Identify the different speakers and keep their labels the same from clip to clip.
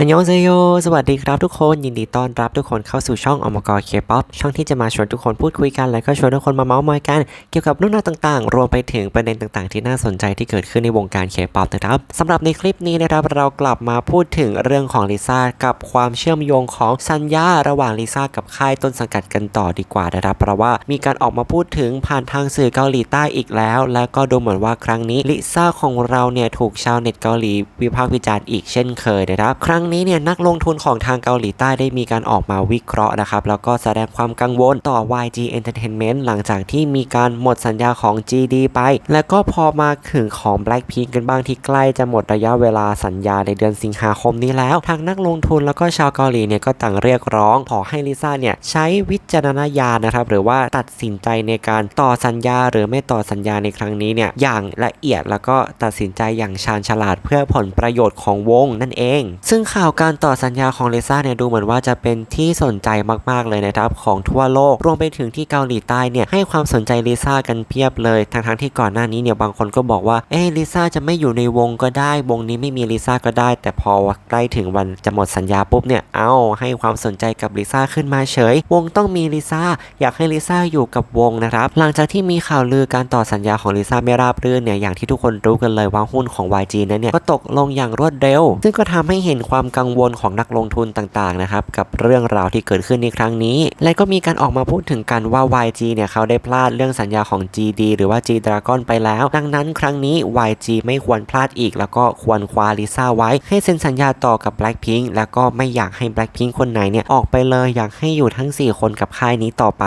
Speaker 1: อันยองเซโย สวัสดีครับทุกคน ยินดีต้อนรับทุกคนเข้าสู่ช่องอมกรเคป๊อปช่องที่จะมาชวนทุกคนพูดคุยกัน และก็ชวนทุกคนมาเมาส์มอยกัน เกี่ยวกับเรื่องราวต่างๆ รวมไปถึงประเด็นต่างๆ ที่น่าสนใจที่เกิดขึ้นในวงการเคป๊อปนะครับสำหรับในคลิปนี้นะครับเรากลับมาพูดถึงเรื่องของลิซ่ากับความเชื่อมโยงของสัญญาระหว่างลิซ่ากับค่ายต้นสังกัดกันต่อดีกว่านะครับเพราะว่ามีการออกมาพูดถึงผ่านทางสื่อเกาหลีใต้อีกแล้ว และก็ดูเหมือนว่าครั้งนี้ลิซ่าของเราเนี่ยถูกชาวเน็ตเกาหลีวิพากษ์วิจารณ์อีกเช่นเคยนะครับครั้งนี้เนี่ยนักลงทุนของทางเกาหลีใต้ได้มีการออกมาวิเคราะห์นะครับ แล้วก็แสดงความกังวลต่อ YG Entertainment หลังจากที่มีการหมดสัญญาของ GD ไป และก็พอมาถึงของ Blackpink กันบ้างที่ใกล้จะหมดระยะเวลาสัญญาในเดือนสิงหาคมนี้แล้ว ทางนักลงทุนแล้วก็ชาวเกาหลีเนี่ยก็ต่างเรียกร้อง ขอให้ลิซ่าเนี่ยใช้วิจารณญาณนะครับ หรือว่าตัดสินใจในการต่อสัญญา หรือไม่ต่อสัญญาในครั้งนี้เนี่ยอย่างละเอียดแล้วก็ตัดสินใจอย่างชาญฉลาดเพื่อผลประโยชน์ของวงนั่นเอง ซึ่งข่าวการต่อสัญญาของลิซ่าเนี่ยดูเหมือนว่าจะเป็นที่สนใจมากๆเลยนะครับของทั่วโลก รวมไปถึงที่เกาหลีใต้เนี่ยให้ความสนใจลิซ่ากันเพียบเลยทั้งๆที่ก่อนหน้านี้เนี่ยบางคนก็บอกว่าเอ้ลิซ่าจะไม่อยู่ในวงก็ได้ วงนี้ไม่มีลิซ่าก็ได้ แต่พอใกล้ถึงวันจะหมดสัญญาปุ๊บเนี่ยเอ้าให้ความสนใจกับลิซ่าขึ้นมาเฉย วงต้องมีลิซ่าอยากให้ลิซ่าอยู่กับวงนะครับหลังจากที่มีข่าวลือการต่อสัญญาของลิซ่าไม่ราบรื่นเนี่ยอย่างที่ทุกคนรู้กันเลยว่าหุ้นของ YG นั้นเนี่ยก็ตกลงอย่างรวดเร็ว ซึ่งก็ทำให้เห็นความกังวลของนักลงทุนต่างๆนะครับกับเรื่องราวที่เกิดขึ้นในครั้งนี้ และก็มีการออกมาพูดถึงกันว่า YG เนี่ยเขาได้พลาดเรื่องสัญญาของ GD หรือว่า G Dragon ไปแล้ว ดังนั้นครั้งนี้ YG ไม่ควรพลาดอีก แล้วก็ควรคว้าลิซ่าไว้ ให้เซ็นสัญญาต่อกับ Blackpink แล้วก็ไม่อยากให้ Blackpink คนไหนเนี่ยออกไปเลยอยากให้อยู่ทั้ง 4 คนกับค่ายนี้ต่อไป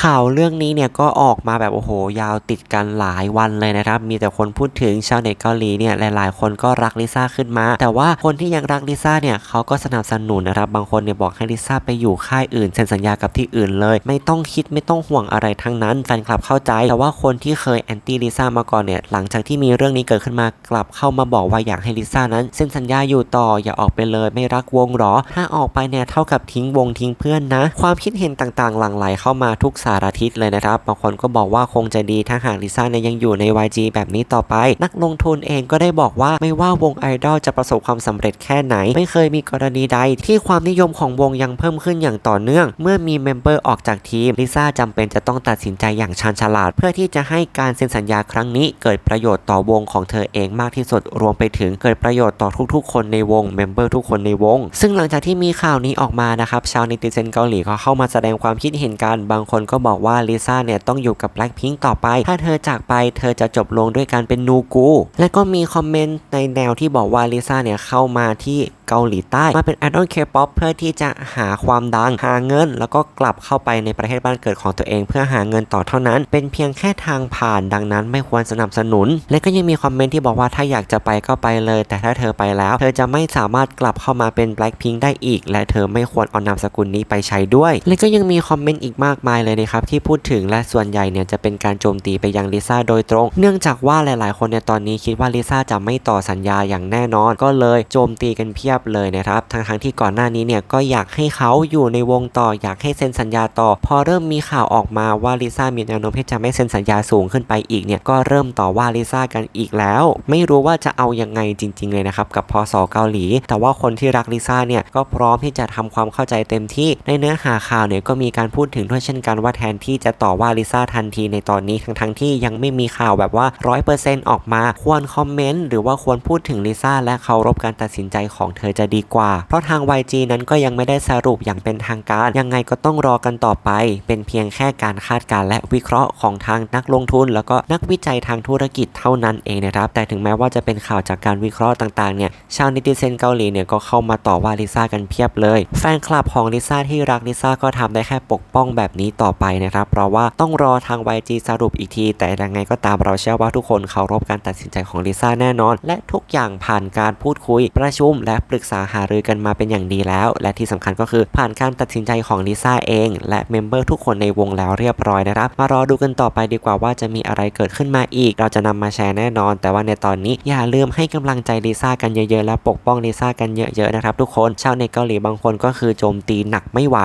Speaker 1: ข่าวเรื่องนี้เนี่ยก็ออกมาแบบโอ้โหยาวติดกันหลายวันเลยนะครับมีแต่คนพูดถึงชาวเน็ตเกาหลีเนี่ยหลายๆ คนก็รักลิซ่าขึ้นมา แต่ว่าคนที่ยังรักลิซ่าเนี่ยเขาก็สนับสนุนนะครับ บางคนเนี่ยบอกให้ลิซ่าไปอยู่ค่ายอื่นเซ็นสัญญากับที่อื่นเลย ไม่ต้องคิดไม่ต้องห่วงอะไรทั้งนั้นแฟนคลับเข้าใจ แต่ว่าคนที่เคยแอนตี้ลิซ่ามาก่อนเนี่ยหลังจากที่มีเรื่องนี้เกิดขึ้นมากลับเข้ามาบอกว่าอยากให้ลิซ่านั้นเซ็นสัญญาอยู่ต่ออย่าออกไปเลย ไม่รักวงหรอ ถ้าออกไปเนี่ยเท่ากับทิ้งวงทิ้งเพื่อนนะ ความคิดเห็นต่างๆ หลั่งไหลเข้ามาทุกสารทิศเลยนะครับบางคนก็บอกว่าคงจะดีถ้าหากลิซ่าเนี่ยยังอยู่ใน YG แบบนี้ต่อไป นักลงทุนเองก็ได้บอกว่าไม่ว่าวงไอดอลจะประสบความสำเร็จแค่ไหนไม่เคยมีกรณีใด ที่ความนิยมของวงยังเพิ่มขึ้นอย่างต่อเนื่อง เมื่อมีเมมเบอร์ออกจากทีมลิซ่าจำเป็นจะต้องตัดสินใจอย่างชาญฉลาด เพื่อที่จะให้การเซ็นสัญญาครั้งนี้ เกิดประโยชน์ต่อวงของเธอเองมากที่สุดรวมไปถึงเกิดประโยชน์ต่อทุกๆ คนในวงเมมเบอร์ทุกคนในวง ซึ่งหลังจากที่มีข่าวนี้ออกมานะครับชาวเนติเซนเกาหลีก็เข้ามาแสดงความคิดเห็นกันบางคนก็บอกว่าลิซ่าเนี่ยต้องอยู่กับแบล็คพิงต่อไป ถ้าเธอจากไปเธอจะจบลงด้วยการเป็นนูกู และก็มีคอมเมนต์ในแนวที่บอกว่าลิซ่าเนี่ยเข้ามาที่ เกาหลีใต้มาเป็นไอดอลเคป๊อปเพื่อที่จะหาความดังหาเงิน แล้วก็กลับเข้าไปในประเทศบ้านเกิดของตัวเอง เพื่อหาเงินต่อเท่านั้น เป็นเพียงแค่ทางผ่านดังนั้นไม่ควรสนับสนุน และก็ยังมีคอมเมนต์ที่บอกว่าถ้าอยากจะไปก็ไปเลย แต่ถ้าเธอไปแล้ว เธอจะไม่สามารถกลับเข้ามาเป็น Blackpink ได้อีก และเธอไม่ควรเอานามสกุลนี้ไปใช้ด้วย และก็ยังมีคอมเมนต์อีกมากมายเลยนะครับที่พูดถึงและส่วนใหญ่เนี่ยจะเป็นการโจมตีไปยังลิซ่าโดยตรง เนื่องจากว่าหลาย ๆ คนในตอนนี้คิดว่าลิซ่าจะไม่ต่อสัญญาอย่างแน่นอน ก็เลยโจมตีกันเพียบเลยนะครับทั้งทั้งๆที่ก่อนหน้านี้เนี่ยก็อยากให้เขาอยู่ในวงต่ออยากให้เซ็นสัญญาต่อ พอเริ่มมีข่าวออกมาว่าลิซ่ามีแนวโน้มที่จะไม่เซ็นสัญญาสูงขึ้นไปอีกเนี่ยก็เริ่มต่อว่าลิซ่ากันอีกแล้ว ไม่รู้ว่าจะเอายังไงจริง ๆ เลยนะครับกับพอสเกาหลี แต่ว่าคนที่รักลิซ่าเนี่ยก็พร้อมที่จะทำความเข้าใจเต็มที่ในเนื้อหาข่าวเนี่ยก็มีการพูดถึงด้วยเช่นกันว่าแทนที่จะต่อว่าลิซ่าทันทีในตอนนี้ทั้งทั้งๆที่ยังไม่มีข่าวแบบว่า 100%ออกมาควรคอมเมนต์หรือว่าควรพูดถึงลิซ่าและเคารพการตัดสินใจของเธอจะดีกว่า เพราะทาง YG นั้นก็ยังไม่ได้สรุปอย่างเป็นทางการ ยังไงก็ต้องรอกันต่อไป เป็นเพียงแค่การคาดการณ์และวิเคราะห์ของทางนักลงทุน แล้วก็นักวิจัยทางธุรกิจเท่านั้นเองนะครับ แต่ถึงแม้ว่าจะเป็นข่าวจากการวิเคราะห์ต่างๆเนี่ย ชาวนิติเซนเกาหลีเนี่ยก็เข้ามาต่อว่าลิซ่ากันเพียบเลย แฟนคลับของลิซ่าที่รักลิซ่าก็ทำได้แค่ปกป้องแบบนี้ต่อไปนะครับ เพราะว่าต้องรอทาง YG สรุปอีกที แต่ยังไงก็ตามเราเชื่อว่าทุกคนเคารพการตัดสินใจของลิซ่าแน่นอน และทุกอย่างผ่านการพูดคุยประชุมและปรึกษาหารือกันมาเป็นอย่างดีแล้ว และที่สำคัญก็คือผ่านการตัดสินใจของลิซ่าเอง และเมมเบอร์ทุกคนในวงแล้วเรียบร้อยนะครับ มารอดูกันต่อไปดีกว่าว่าจะมีอะไรเกิดขึ้นมาอีก เราจะนำมาแชร์แน่นอน แต่ว่าในตอนนี้อย่าลืมให้กำลังใจลิซ่ากันเยอะๆ และปกป้องลิซ่ากันเยอะๆนะครับทุกคนชาวในเกาหลีบางคนก็คือโจมตีหนักไม่ไหว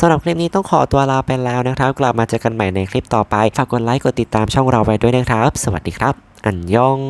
Speaker 1: สำหรับคลิปนี้ต้องขอตัวลาไปแล้วนะครับ กลับมาเจอกันใหม่ในคลิปต่อไปฝากกดไลค์กดติดตามช่องเราไว้ด้วยนะครับ สวัสดีครับ อันยอง